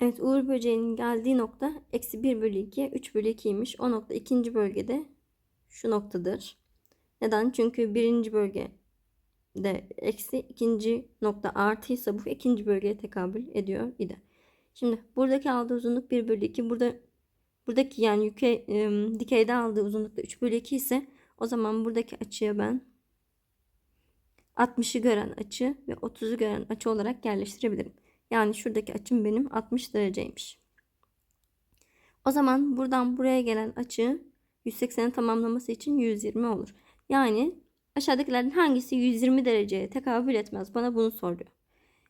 Evet Uğur böceğinin geldiği nokta eksi 1 bölü 2 3 bölü 2'ymiş. O nokta ikinci bölgede şu noktadır. Neden? Çünkü birinci bölgede eksi ikinci nokta artıysa bu ikinci bölgeye tekabül ediyor idi. Şimdi buradaki aldığı uzunluk 1 bölü 2. Burada buradaki yani yüke, e, dikeyde aldığı uzunluk da 3 bölü 2 ise o zaman buradaki açıya ben 60'ı gören açı ve 30'u gören açı olarak yerleştirebilirim. Yani şuradaki açım benim 60 dereceymiş. O zaman buradan buraya gelen açı 180'i tamamlaması için 120 olur. Yani aşağıdakilerden hangisi 120 dereceye tekabül etmez? Bana bunu soruyor.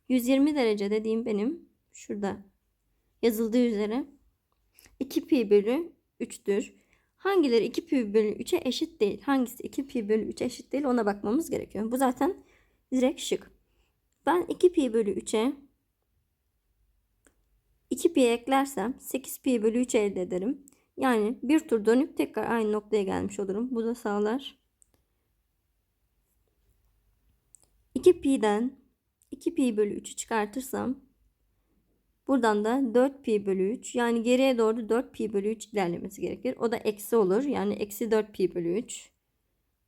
120 derece dediğim benim şurada yazıldığı üzere 2 pi bölü 3'tür. Hangileri 2 pi bölü 3'e eşit değil? Hangisi 2 pi bölü 3'e eşit değil? Ona bakmamız gerekiyor. Bu zaten direkt şık. Ben 2 pi bölü 3'e 2 pi eklersem 8 pi bölü 3 elde ederim. Yani bir tur dönüp tekrar aynı noktaya gelmiş olurum. Bu da sağlar. 2 pi'den 2 pi bölü 3'ü çıkartırsam buradan da 4 pi bölü 3 yani geriye doğru 4 pi bölü 3 ilerlemesi gerekir. O da eksi olur. Yani eksi 4 pi bölü 3.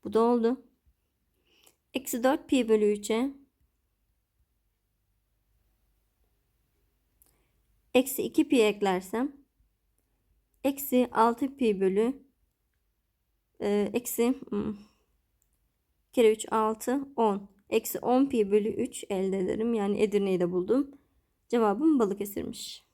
Bu da oldu. Eksi 4 pi bölü 3'e eksi 2 pi eklersem eksi 6 pi bölü e, eksi hmm, kere 3 6 10 eksi 10 pi bölü 3 elde ederim. Yani Edirne'yi de buldum. Cevabım Balıkesir'miş.